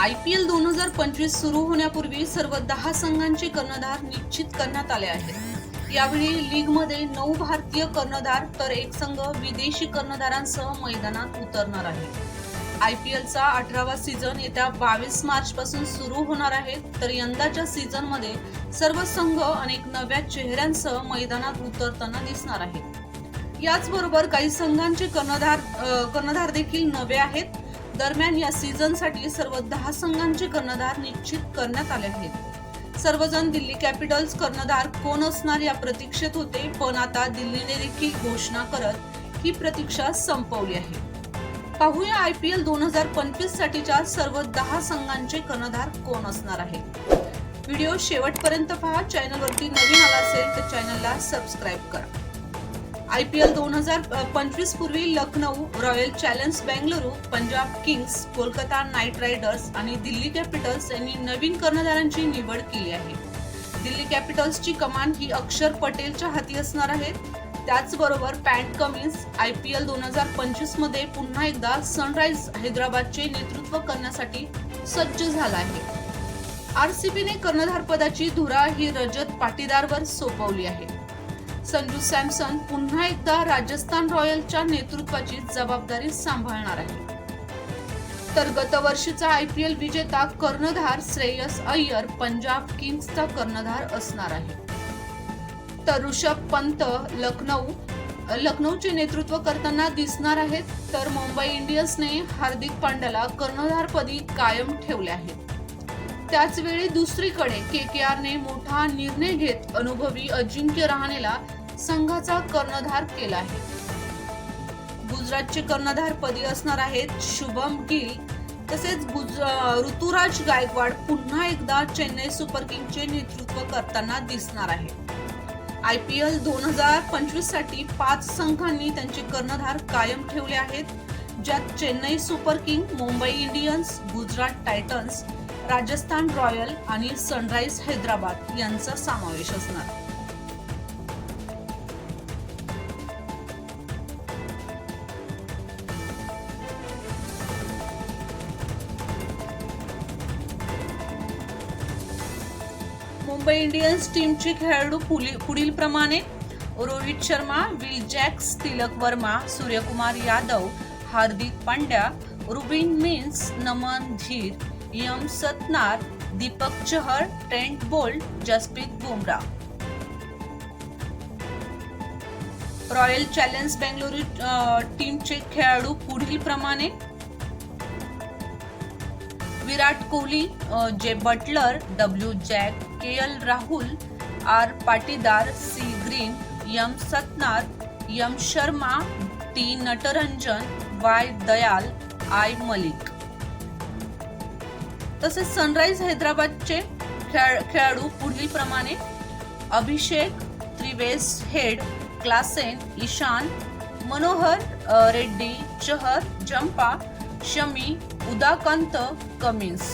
I P L दोन हजार पंचवीस सुरू होण्यापूर्वी सर्व दहा संघांचे कर्णधार निश्चित करण्यात आले आहेत. यावेळी लीगमध्ये नऊ भारतीय कर्णधार तर एक संघ विदेशी कर्णधारांसह मैदानात उतरणार आहे. आय पी एलचा अठरावा सीझन येत्या बावीस मार्च पासून सुरू होणार आहे तर यंदाच्या सीझनमध्ये सर्व संघ अनेक नव्या चेहऱ्यांसह मैदानात उतरताना दिसणार आहेत. याचबरोबर काही संघांचे कर्णधार कर्णधार देखील नवे आहेत. दरम्यान या सीझनसाठी सर्व दहा संघांचे कर्णधार निश्चित करण्यात आले आहेत. सर्वजण दिल्ली कॅपिटल्स कर्णधार कोण असणार या प्रतीक्षेत होते पण आता दिल्लीने देखील घोषणा करत ही प्रतीक्षा संपवली आहे. पाहूया आय पी एल दोन हजार पंचवीस साठीच्या सर्व दहा संघांचे कर्णधार कोण असणार आहे व्हिडिओ शेवटपर्यंत पहा चॅनलवरती नवीन आला असेल तर चॅनलला सबस्क्राईब करा. आय पी एल दोन हजार पंचवीस पूर्वी Lucknow royal challenge Bengaluru Punjab kings Kolkata knight riders आणि दिल्ली कॅपिटल्स यांनी नवीन कर्णधारांची निवड केली आहे. दिल्ली कॅपिटल्सची कमान ही अक्षर पटेलच्या हाती असणार आहे. त्याचबरोबर Pat Cummins I P L दोन हजार पंचवीसमध्ये पुन्हा एकदा सनराइज हैदराबादचे नेतृत्व करण्यासाठी सज्ज झाला आहे. आर सी बीने कर्णधारपदाची धुरा ही रजत पाटीदारवर सोपवली आहे. संजू सॅमसन पुन्हा एकदा राजस्थान रॉयल्सच्या नेतृत्वाची जबाबदारी सांभाळणार आहे. तर गतवर्षीचा आय पी एल विजेता कर्णधार श्रेयस अय्यर पंजाब किंग्सचा कर्णधार असणार आहे. तर ऋषभ पंत लखनौ लखनौचे नेतृत्व करताना दिसणार आहेत तर मुंबई इंडियन्सने हार्दिक पांड्याला कर्णधारपदी कायम ठेवले आहे. त्याचवेळी दुसरीकडे के के आरने मोठा निर्णय घेत अनुभवी अजिंक्य रहाणेला संघाचा कर्णधार केला आहे. गुजरातचे कर्णधार पदी असणार आहेत शुभम गिल. तसेच गुज ऋतुराज गायकवाड पुन्हा एकदा चेन्नई सुपर किंगचे नेतृत्व करताना दिसणार आहे आय पी एल दोन हजार पंचवीससाठी पाच संघांनी त्यांचे कर्णधार कायम ठेवले आहेत ज्यात Chennai super king Mumbai Indians Gujarat titans Rajasthan royal आणि सनराइज हैदराबाद यांचा समावेश असणार. मुंबई इंडियन्स टीमचे खेळाडू पुढील प्रमाणे Rohit Sharma Will Jacks Tilak Varma Suryakumar Yadav Hardik Pandya Robin Minz Naman Dhir M Santner Deepak Chahar Trent Boult Jasprit Bumrah royal challenge Bengaluru टीमचे खेळाडू पुढील प्रमाणे Virat Kohli J Buttler W Jack K L Rahul R Patidar C Green M Santner M Sharma T Natarajan Y Dayal I Malik. तसेच sunrise हैदराबादचे खेळ- खेळाडू पुढील प्रमाणे Abhishek Travis Head Klaasen Ishan Manohar Reddy Chahar Zampa Shami Unadkat Cummins.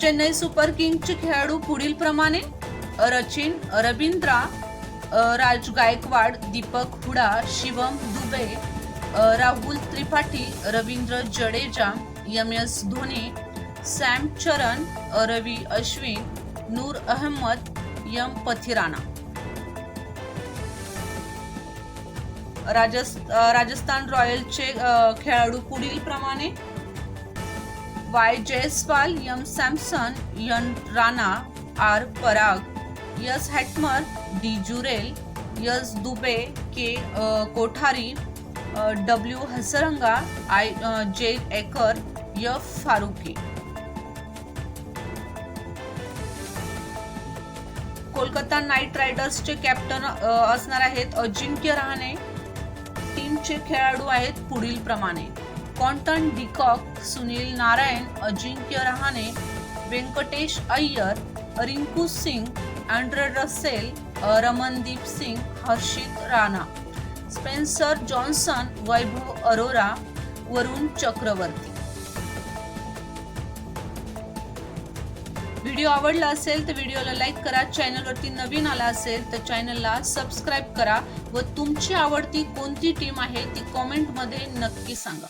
Chennai Super किंगचे खेळाडू पुढील प्रमाणे Rachin Ravindra Raj Gaikwad Deepak Hooda Shivam Dube Rahul Tripathi Ravindra Jadeja M S Dhoni Sam Curran Ravi Ashwin Noor Ahmad M Pathirana राजस राजस्थान रॉयलचे खेळाडू पुढील प्रमाणे Y Jaiswal M Samson N Rana R Parag S Hetmyer D Jurel S Dubey K Kothari W Hasaranga I J acre F Farooqi. Kolkata night रायडर्सचे captain असणार आहेत अजिंक्य रहाणे टीमचे खेळाडू आहेत पुढील प्रमाणे Quinton de Kock Sunil Narine Ajinkya Rahane Venkatesh Iyer Rinku Singh Andre Russell Ramandeep Singh Harshit Rana. Spencer Johnson Vaibhav Arora Varun Chakravarthy. Video आवडला असेल तर व्हिडिओला लाईक करा चॅनलवरती नवीन आला असेल तर चॅनलला सबस्क्राईब करा व तुमची आवडती कोणती टीम आहे ती कॉमेंटमध्ये नक्की सांगा.